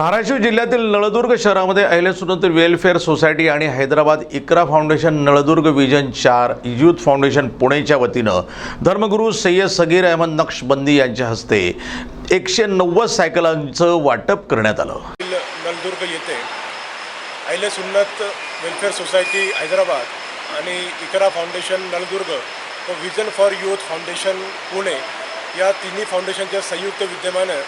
धाराशिव जिल्ह्यातील नळदुर्ग शहरामध्ये Ahilya Sunand welfare society आणि हैदराबाद इकरा फाउंडेशन नळदुर्ग विजन चार युथ फाउंडेशन पुणेच्या वतीनं धर्मगुरू सय्यद सगीर अहमद नक्षबंदी यांच्या हस्ते एकशे नव्वद सायकलांचं वाटप करण्यात आलं. नळदुर्ग येथे अहिल्या सुन्नत वेलफेअर सोसायटी हैदराबाद आणि इकरा फाउंडेशन नळदुर्ग व vision for youth foundation Pune या तिन्ही फाउंडेशनच्या संयुक्त विद्यमानं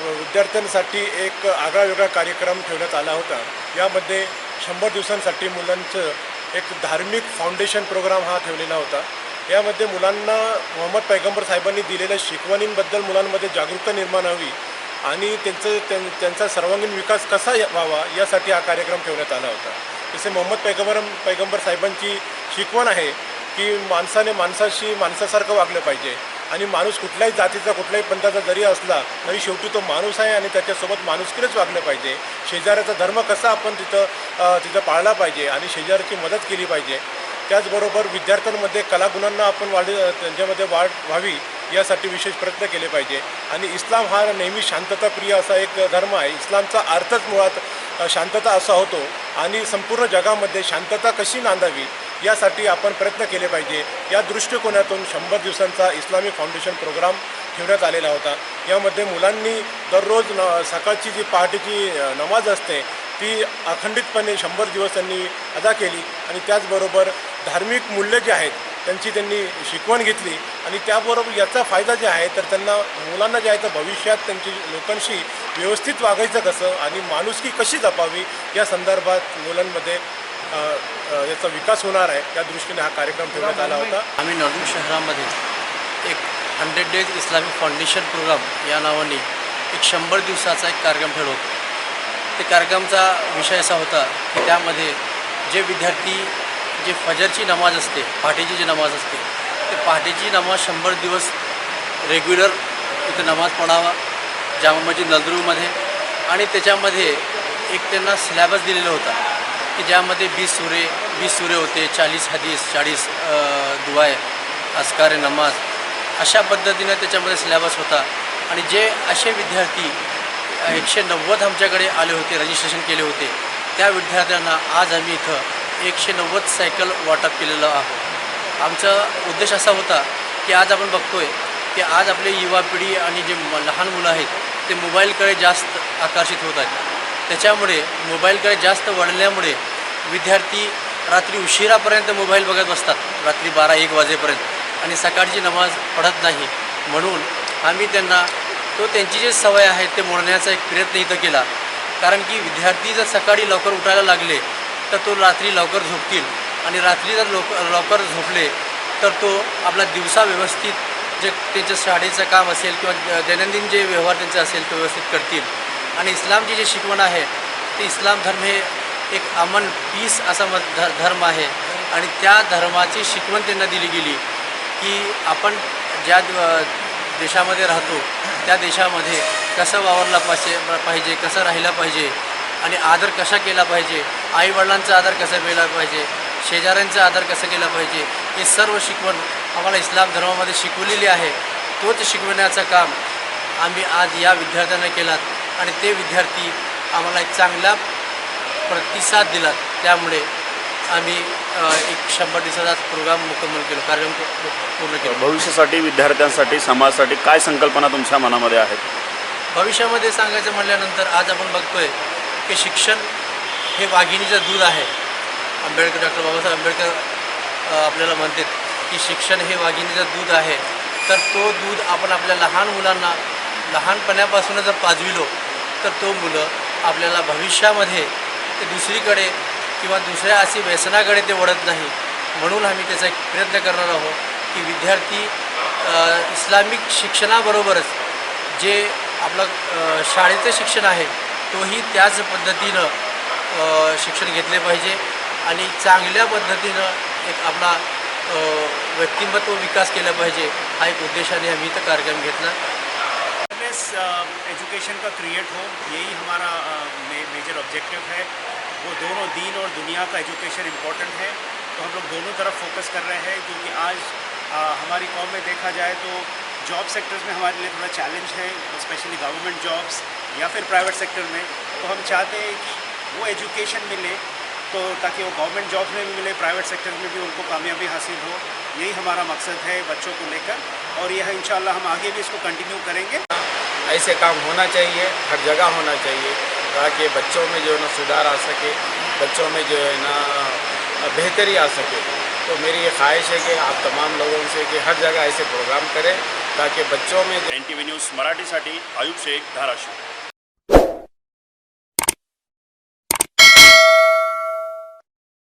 विद्यार्थ्यांसाठी एक आगळावेगळा कार्यक्रम ठेवण्यात आला होता. यामध्ये शंभर दिवसांसाठी मुलांचं एक धार्मिक फाउंडेशन प्रोग्राम हा ठेवलेला होता. यामध्ये मुलांना मोहम्मद पैगंबर साहेबांनी दिलेल्या शिकवणींबद्दल मुलांमध्ये जागरूकता निर्माण हवी आणि त्यांचं त्यां त्यांचा सर्वांगीण विकास कसा व्हावा यासाठी हा कार्यक्रम ठेवण्यात आला होता. जसे मोहम्मद पैगंबर पैगंबर साहेबांची शिकवण आहे की माणसाने माणसाशी माणसासारखं वागलं पाहिजे. आणि माणूस कुठल्याही जातीचा कुठल्याही पंथाचा जरी असला तरी शेवटी तो माणूस आहे आणि त्याच्यासोबत माणुसकीनेच वागलं पाहिजे. शेजाऱ्याचा धर्म कसा आपण तिथं तिथं पाळला पाहिजे आणि शेजाऱ्याची मदत केली पाहिजे. त्याचबरोबर विद्यार्थ्यांमध्ये कलागुणांना आपण वाढ त्यांच्यामध्ये वाढ व्हावी यासाठी विशेष प्रयत्न केले पाहिजे. आणि इस्लाम हा नेहमी शांतताप्रिय असा एक धर्म आहे. इस्लामचा अर्थच मुळात शांतता असा होतो. आणि संपूर्ण जगामध्ये शांतता कशी नांदावी यासाठी आपण प्रयत्न केले पाहिजे. या दृष्टिकोनातून शंभर दिवसांचा इस्लामिक फाउंडेशन प्रोग्राम ठेवण्यात आलेला होता. यामध्ये मुलांनी दररोज न सकाळची जी पहाटेची नमाज असते ती अखंडितपणे शंभर दिवस त्यांनी अदा केली आणि त्याचबरोबर धार्मिक मूल्य जे आहेत त्यांची त्यांनी शिकवण घेतली आणि त्याबरोबर याचा फायदा जे आहे तर त्यांना मुलांना जे आहे तर भविष्यात त्यांची लोकांशी व्यवस्थित वागायचं कसं आणि माणुसकी कशी जपावी या संदर्भात मुलांमध्ये याचा विकास होणार आहे या दृष्टीने हा कार्यक्रम ठेवण्यात आला होता. आम्ही नवीन शहरामध्ये एक hundred days Islamic foundation programme या नावाने एक शंभर दिवसाचा एक कार्यक्रम ठेवतो ते कार्यक्रमाचा विषय असा होता की त्यामध्ये जे विद्यार्थी जे फजरची नमाज असते पहाटेची जी नमाज असते ते पहाटेची नमाज शंभर दिवस रेग्युलर इथे नमाज पडावा जामा मस्जिद नलदुर्गमध्ये आणि त्याच्यामध्ये एक त्यांना सिलॅबस दिलेला होता. की ज्यामध्ये वीस सुरे वीस सुरे होते चाळीस हदीस चाळीस दुआय अस्कार नमाज अशा पद्धतीनं त्याच्यामध्ये सिलॅबस होता. आणि जे असे विद्यार्थी एकशे नव्वद आमच्याकडे आले होते रजिस्ट्रेशन केले होते त्या विद्यार्थ्यांना आज आम्ही इथं एकशे नव्वद सायकल वाटप केलेलं आहोत. आमचा उद्देश असा होता की आज आपण बघतोय की आज आपली युवा पिढी आणि जे म- लहान मुलं आहेत ते मोबाईलकडे जास्त आकर्षित होत आहेत. त्याच्यामुळे मोबाईलकडे जास्त वळल्यामुळे विद्यार्थी रात्री उशिरापर्यंत मोबाईल बघत बसतात. रात्री बारा एक वाजेपर्यंत. आणि सकाळची नमाज पडत नाही. म्हणून आम्ही त्यांना तो त्यांची जी सवय आहे ते मोडण्याचा एक प्रयत्न इथं केला. कारण की विद्यार्थी जर सकाळी लवकर उठायला लागले तर तो रात्री लवकर झोपतील. आणि रात्री जर लोक लवकर झोपले तर तो आपला दिवसा व्यवस्थित जे त्यांच्या शाळेचं काम असेल किंवा दैनंदिन जे व्यवहार त्यांचे असेल ते व्यवस्थित करतील. आणि इस्लामची जी शिकवण आहे ते इस्लाम धर्म हे एक अमन पीस असा म ध धर्म आहे. आणि त्या धर्माची शिकवण त्यांना दिली गेली की आपण ज्या द- देशामध्ये राहतो त्या देशामध्ये कसं वावरला पाहिजे पाहिजे कसं राहिलं पाहिजे आणि आदर कसा केला पाहिजे आईवडिलांचा आदर कसा केला पाहिजे शेजाऱ्यांचा आदर कसा केला पाहिजे हे सर्व शिकवण आम्हाला इस्लाम धर्मामध्ये शिकवलेली आहे. तोच शिकवण्याचं काम आम्ही आज या विद्यार्थ्यांना केलात. आणि ते विद्यार्थी आम्हाला एक चांगला प्रतिसाद दिलात त्यामुळे आम्ही एक शंभर दिवसाचा प्रोग्राम मुकम्मल केलो कार्यक्रम पूर्ण केला. भविष्यासाठी विद्यार्थ्यांसाठी समाजासाठी काय संकल्पना तुमच्या मनामध्ये आहेत? भविष्यामध्ये सांगायचं म्हटल्यानंतर आज आपण बघतोय की शिक्षण हे वाघिणीचं दूध आहे. आंबेडकर डॉक्टर बाबासाहेब आंबेडकर आपल्याला म्हणतात की शिक्षण हे वाघिणीचं दूध आहे. तर तो दूध आपण आपल्या लहान मुलांना लहानपणापासून जर पाजविलो तर तो मुलं आपल्याला भविष्यामध्ये ते दुसरीकडे किंवा दुसऱ्या अशी व्यसनाकडे ते वळत नाही. म्हणून आम्ही त्याचा एक प्रयत्न करणार आहोत की विद्यार्थी इस्लामिक शिक्षणाबरोबरच जे आपलं शाळेचं शिक्षण आहे तोही त्याच पद्धतीनं शिक्षण घेतले पाहिजे. आणि चांगल्या पद्धतीनं एक आपला व्यक्तिमत्व विकास केला पाहिजे हा एक उद्देशाने आम्ही इथं कार्यक्रम घेतला. अवेयरनेस एजुकेशन का क्रिएट हो यही हमारा मेजर ऑब्जेक्टिव है। वो दोनों दीन और दुनिया का एजुकेशन इम्पोर्टेंट है। तो हम लोग दोनों तरफ़ फोकस कर रहे हैं क्योंकि आज अ, हमारी कौम में देखा जाए तो जॉब सेक्टर्स में हमारे लिए थोड़ा चैलेंज है स्पेशली गवर्नमेंट जॉब्स या फिर प्राइवेट सेक्टर में। तो हम चाहते हैं कि वो एजुकेशन मिले तो ताकि वो गवर्नमेंट जॉब में भी मिले प्राइवेट सेक्टर में भी उनको कामयाबी हासिल हो। यही हमारा मकसद है बच्चों को लेकर और यह इंशाल्लाह हम आगे भी इसको कंटिन्यू करेंगे। ऐसे काम होना चाहिए, हर जगह होना चाहिए, ताकि बच्चों में जो है ना सुधार आ सके, बच्चों में जो है ना बेहतरी आ सके। तो मेरी ये ख्वाहिश है कि आप तमाम लोगों से कि हर जगह ऐसे प्रोग्राम करें, ताकि बच्चों में एन टी वी न्यूज़ मराठीसाठी आयुब शेख धाराशिव।